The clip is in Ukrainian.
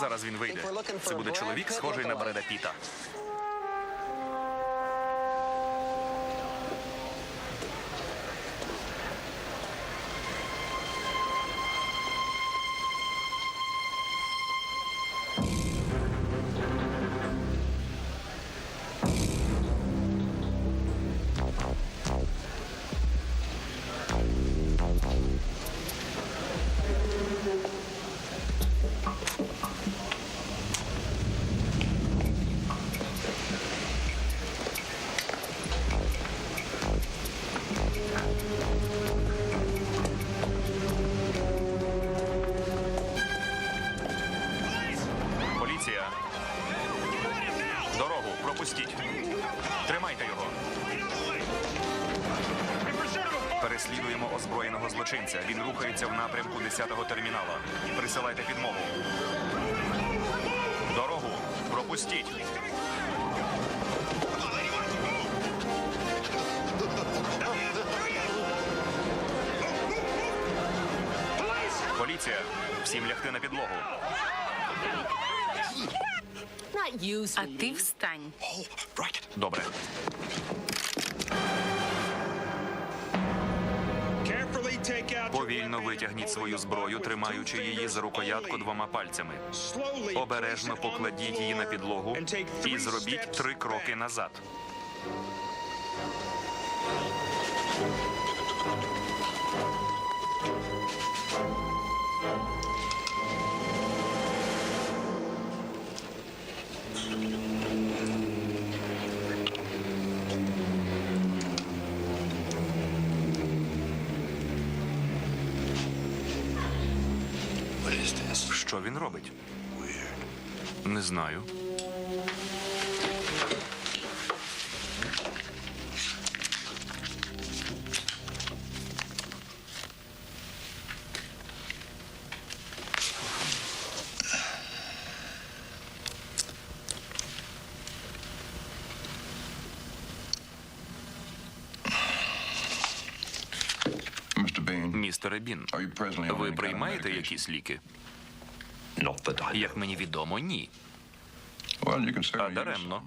Зараз він вийде. Це буде чоловік, схожий на Бреда Піта. Пропустіть. Тримайте його. Переслідуємо озброєного злочинця. Він рухається в напрямку 10-го термінала. Присилайте підмогу. Дорогу пропустіть. Поліція. Всім лягти на підлогу. А ти встань. Добре. Повільно витягніть свою зброю, тримаючи її за рукоятку двома пальцями. Обережно покладіть її на підлогу і зробіть три кроки назад. Що він робить? Не знаю. Містере Бін, ви приймаєте якісь ліки? Як мені відомо, ні. А даремно.